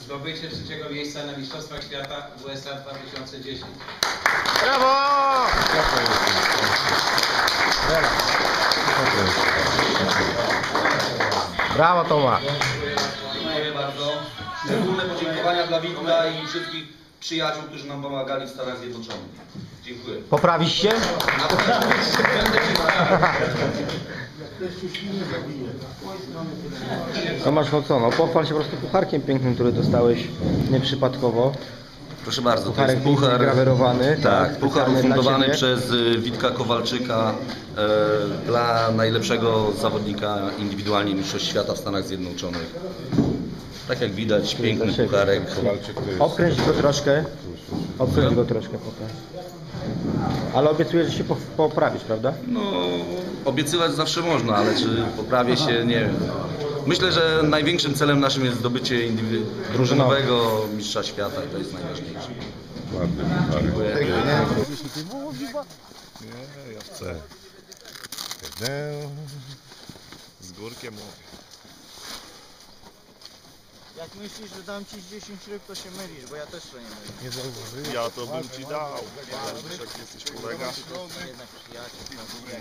zdobycie trzeciego miejsca na Mistrzostwach Świata USA 2010. Brawo! Brawo Toma. Dziękuję bardzo. Szczególne podziękowania dla Wiktora i wszystkich przyjaciół, którzy nam pomagali w Stanach Zjednoczonych. Dziękuję. Poprawisz się? Będę się no co, no pochwal się po prostu pucharkiem pięknym, który dostałeś nieprzypadkowo. Proszę bardzo, to Pucharek jest puchar. grawerowany. Tak, puchar ufundowany przez y, Witka Kowalczyka e, dla najlepszego zawodnika indywidualnie Mistrzostw Świata w Stanach Zjednoczonych. Tak jak widać, piękny pucharek. Obkręć go troszkę. Obkręć go troszkę pokaż. Ale obiecuję, że się po- poprawisz, prawda? No, obiecywać zawsze można, ale czy poprawię się, nie wiem. Myślę, że największym celem naszym jest zdobycie drużynowego mistrza świata i to jest najważniejsze. Ładny. Dziękuję. Nie, ja chcę. Z górkiem mówię. Jak myślisz, że dam ci 10 ryb, to się mylisz, bo ja też to nie mylię. Ja to bym ci dał. Wiesz, jak jesteś kolega. Jednak przyjaciel.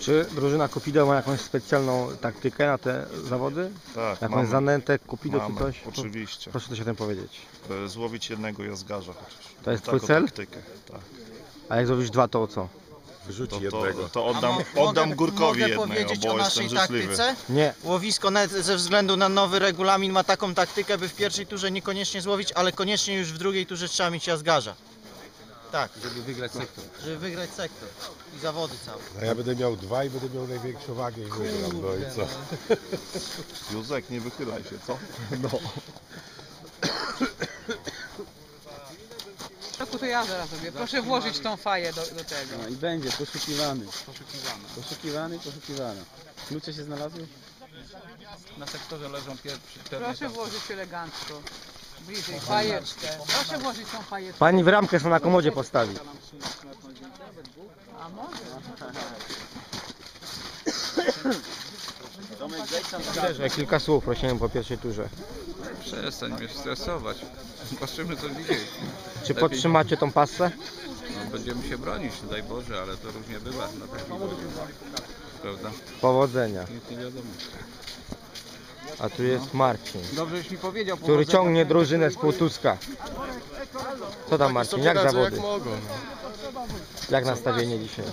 Czy drużyna Kupido ma jakąś specjalną taktykę na te zawody? Tak, Jakąś mamy. zanętę, Kupido czy Mamy, coś? oczywiście. Proszę coś o tym powiedzieć. E, Złowić jednego jazgarza chociaż. To jest Taką twój cel? Taktykę, tak. A jak zrobisz dwa, to co? To, to, to A oddam, mo- oddam mogę- Górkowi mogę jednego, powiedzieć bo o jestem naszej życzliwy. taktyce? Nie. Łowisko net ze względu na nowy regulamin ma taką taktykę, by w pierwszej turze niekoniecznie złowić, ale koniecznie już w drugiej turze trzeba mieć jazgarza. Tak, Żeby wygrać sektor. żeby wygrać sektor i zawody całe. No A ja będę miał dwa i będę miał największą wagę i wygram, no i co? Józek, nie wychylaj się, co? roku to ja zaraz robię. Proszę włożyć tą faję do, do tego. No i będzie poszukiwany. Poszukiwany, poszukiwany. Klucze się znalazły? Na sektorze leżą pierwszy. Proszę włożyć elegancko. Bliżej fajeczkę. Proszę włożyć tą fajeczkę. Pani w ramkę sobie na komodzie postawi. A może? Też kilka słów prosimy po pierwszej turze. Przestań mnie stresować. Zobaczymy co dzisiaj. Czy podtrzymacie tą passę? No, będziemy się bronić, daj Boże, ale to różnie bywa na takim Prawda? Powodzenia. Nic nie wiadomo. A tu jest Marcin, Dobrze, żeś mi powiedział. który ciągnie drużynę z Półtuska. Co tam Marcin, jak zawody? mogą. Jak nastawienie dzisiaj?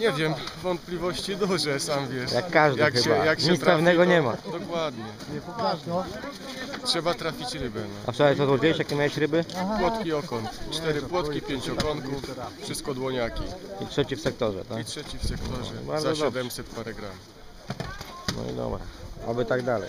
Nie wiem, wątpliwości duże, sam wiesz. Jak każdy Jak się, chyba. jak się Nic trafi, pewnego to- nie ma. Dokładnie. Trzeba trafić rybę. No. A wczoraj co złowiłeś, jakie miałeś ryby? Płotki okon. Cztery płotki, pięć okonków, wszystko dłoniaki. I trzeci w sektorze, I tak? trzeci w sektorze Bardzo za dobrze. 700 parę gram. No i dobra. Oby tak dalej.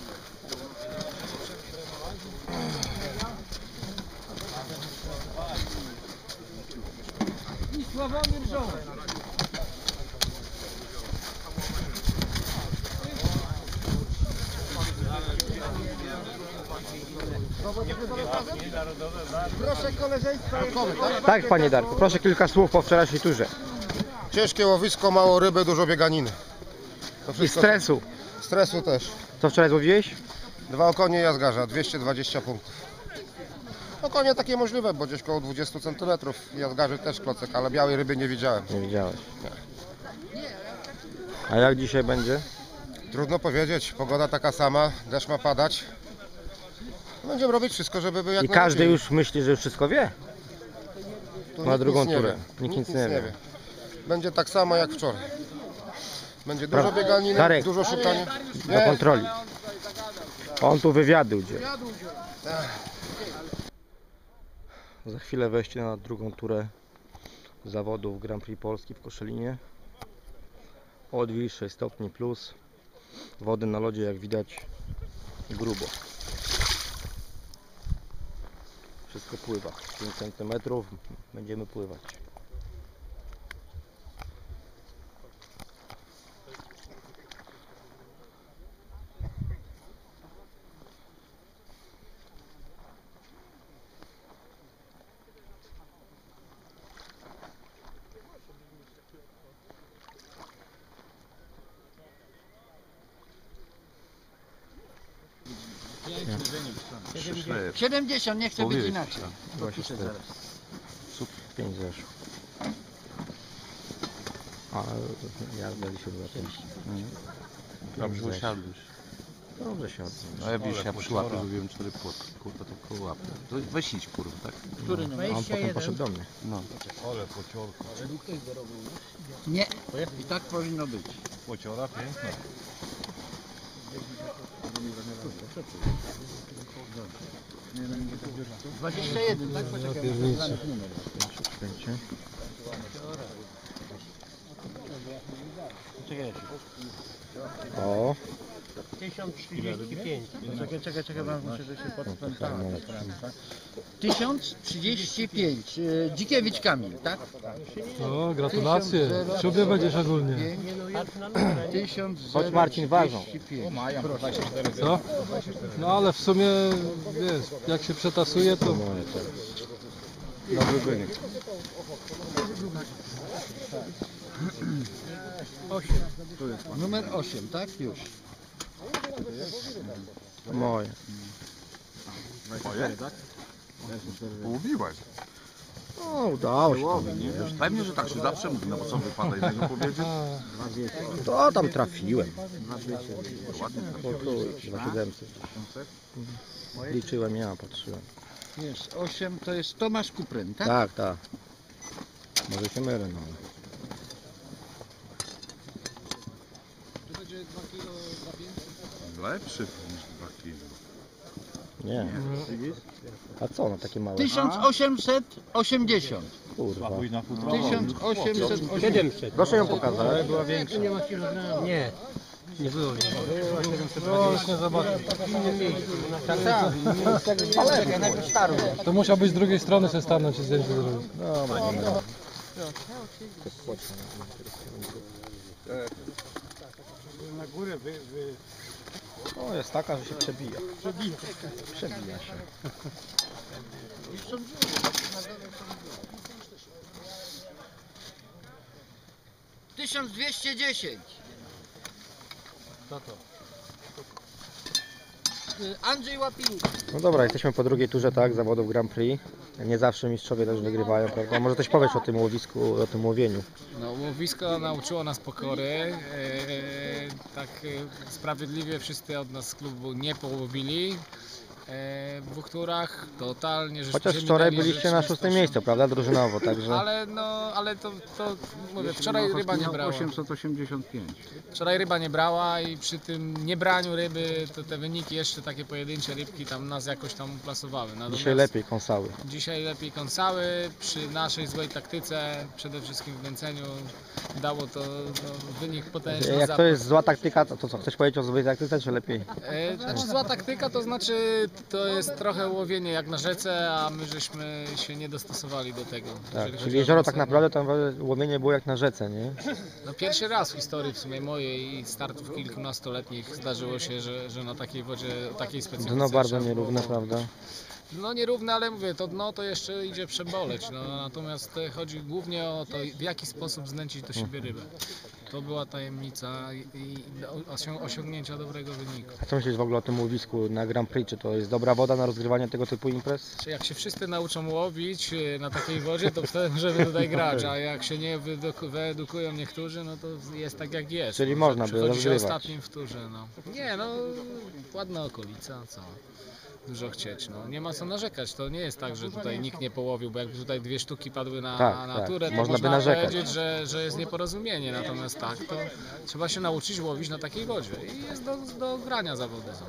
I Sławomir Żołek. Proszę koleżeństwa. Tak, panie Darku, proszę kilka słów po wczorajszej turze. Ciężkie łowisko, mało ryby, dużo bieganiny. To I wszystko- stresu. Stresu też. Co wczoraj złowiłeś? Dwa okonie jazgarza, 220 punktów. Okonie takie możliwe, bo gdzieś koło 20 cm. Jazgarzy też klocek, ale białej ryby nie widziałem. Nie widziałeś. A jak dzisiaj będzie? Trudno powiedzieć, pogoda taka sama, deszcz ma padać. Będziemy robić wszystko, żeby był jak I każdy najlepiej. już myśli, że już wszystko wie. Tu na nikt drugą nic nie turę. wie. Nikt nic nie wie. Będzie tak samo jak wczoraj. Będzie dużo Dobra. bieganiny, Darek. dużo szukania. Do kontroli. On tu wywiady udziela. Za chwilę wejście na drugą turę zawodów Grand Prix Polski w Koszalinie. Odwilż 6 stopni plus. Wody na lodzie jak widać grubo. Wszystko pływa. 5 cm będziemy pływać. Przyszle. 70, nie chcę być inaczej. Właśnie Podpiszę tak. zaraz. 5 zeszło. A ja będę się zobaczyć. Dobrze Dobrze. usiadłeś. Dobrze się odbyło. No ja wiesz, ja przy łapie zrobiłem cztery płotki. Kurwa, to koło łapy. To Weź idź, kurwa, tak? Który numer? On potem poszedł do mnie. No. Nie. I tak powinno być. Pociora piękna. Dwadzieścia jeden, tak? Poczekaj, numer. O, 1035. Czekaj, czekaj, czekaj, wam muszę to się no fajnie. 1035. y, Dzikiewicz Kamil, tak? O, gratulacje. W ślubie będziesz ogólnie. 1000. Chodź Marcin, ważą. Co? No ale w sumie, wiesz, jak się przetasuje, to Dobry wynik. Numer 8, tak? Już. Moje. Ubiłeś. O, udało się. Pewnie, że tak się zawsze mówi, no bo co wypada innego powiedzieć? To tam trafiłem. Ładnie. O tu, 2700. Liczyłem ja, patrzyłem. Jest 8, to jest Tomasz Kupryn, tak? Tak, tak. Może się mylę, no. Lepszy niż dwa kilo. Nie. A co, no takie małe? 1880. Kurwa. 1880. Proszę ją pokazać. właśnie zobaczę. To musiał być z drugiej strony się stanąć i zdjęcie zrobić. Dobra, nie ma. O, jest taka, że się przebija. Przebija. Przebija się. 1210. Co to? Andrzej Łapiński. No dobra, jesteśmy po drugiej turze, tak, zawodów Grand Prix. Nie zawsze mistrzowie też wygrywają, prawda? Może coś powiesz o tym łowisku, o tym łowieniu. No, łowisko nauczyło nas pokory. E, tak e, sprawiedliwie wszyscy od nas z klubu nie połowili. E, w dwóch turach totalnie żeśmy Chociaż wczoraj byliście na szóstym miejscu, prawda? Drużynowo, także... Ale no, ale to, to mówię, wczoraj ryba nie brała. 885. Wczoraj ryba nie brała i przy tym niebraniu ryby to te wyniki jeszcze takie pojedyncze rybki tam nas jakoś tam uplasowały. Natomiast Dzisiaj lepiej kąsały. Dzisiaj lepiej kąsały, przy naszej złej taktyce, przede wszystkim w nęceniu dało to no, wynik potężny. Jak to zapach. jest zła taktyka, to, to co? Chcesz powiedzieć o złej taktyce, czy lepiej? E, Znaczy zła taktyka to znaczy to jest trochę łowienie jak na rzece, a my żeśmy się nie dostosowali do tego. Tak, jeżeli chodzi czyli o jezioro tak naprawdę tam łowienie było jak na rzece, nie? No pierwszy raz w historii w sumie mojej i startów kilkunastoletnich zdarzyło się, że, że na takiej wodzie, takiej specjalnej Dno bardzo nierówne, prawda? No nierówne, ale mówię, to dno to jeszcze idzie przeboleć. No, natomiast e, chodzi głównie o to, w jaki sposób znęcić do siebie rybę. To była tajemnica i, i osią- osiągnięcia dobrego wyniku. A co myślisz w ogóle o tym łowisku na Grand Prix? Czy to jest dobra woda na rozgrywanie tego typu imprez? Czy jak się wszyscy nauczą łowić e, na takiej wodzie, to wtedy możemy tutaj grać, a jak się nie wyeduku- wyedukują niektórzy, no to jest tak jak jest. Czyli No, można by Przychodzi się rozgrywać. ostatnim w turze, no. Nie, no, ładna okolica, co? Dużo chcieć, no. Nie ma co narzekać, to nie jest tak, że tutaj nikt nie połowił, bo jakby tutaj dwie sztuki padły na, Tak, na tak. turę, to Można można, by narzekać. powiedzieć, że, że jest nieporozumienie, natomiast tak, to trzeba się nauczyć łowić na takiej wodzie i jest do, do grania zawody. są.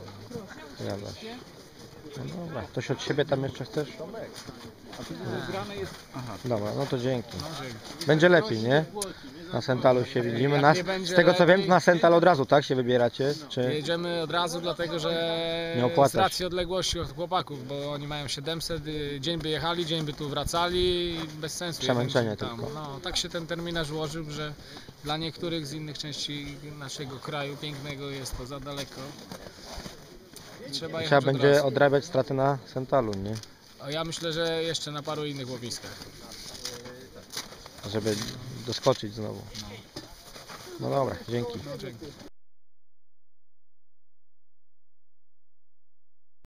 Zgadza się. No dobra, coś od siebie tam jeszcze chcesz? Grane jest... Aha. Dobra, no to dzięki. No, dzięki. Będzie lepiej, nie? Na Sentalu się widzimy. Na, z tego co wiem, na Sental od razu, tak? Się wybieracie? Czy... Jedziemy od razu, dlatego że Nie opłaca z się. racji odległości od chłopaków, bo oni mają 700, y, dzień by jechali, dzień by tu wracali i bez sensu. Przemęczenie dzień tylko. No, tak się ten terminarz ułożył, że dla niektórych z innych części naszego kraju pięknego jest to za daleko. I Trzeba jechać Trzeba od będzie razu. odrabiać straty na Sentalu, nie? A ja myślę, że jeszcze na paru innych łowiskach. Żeby doskoczyć znowu. No dobra, dzięki.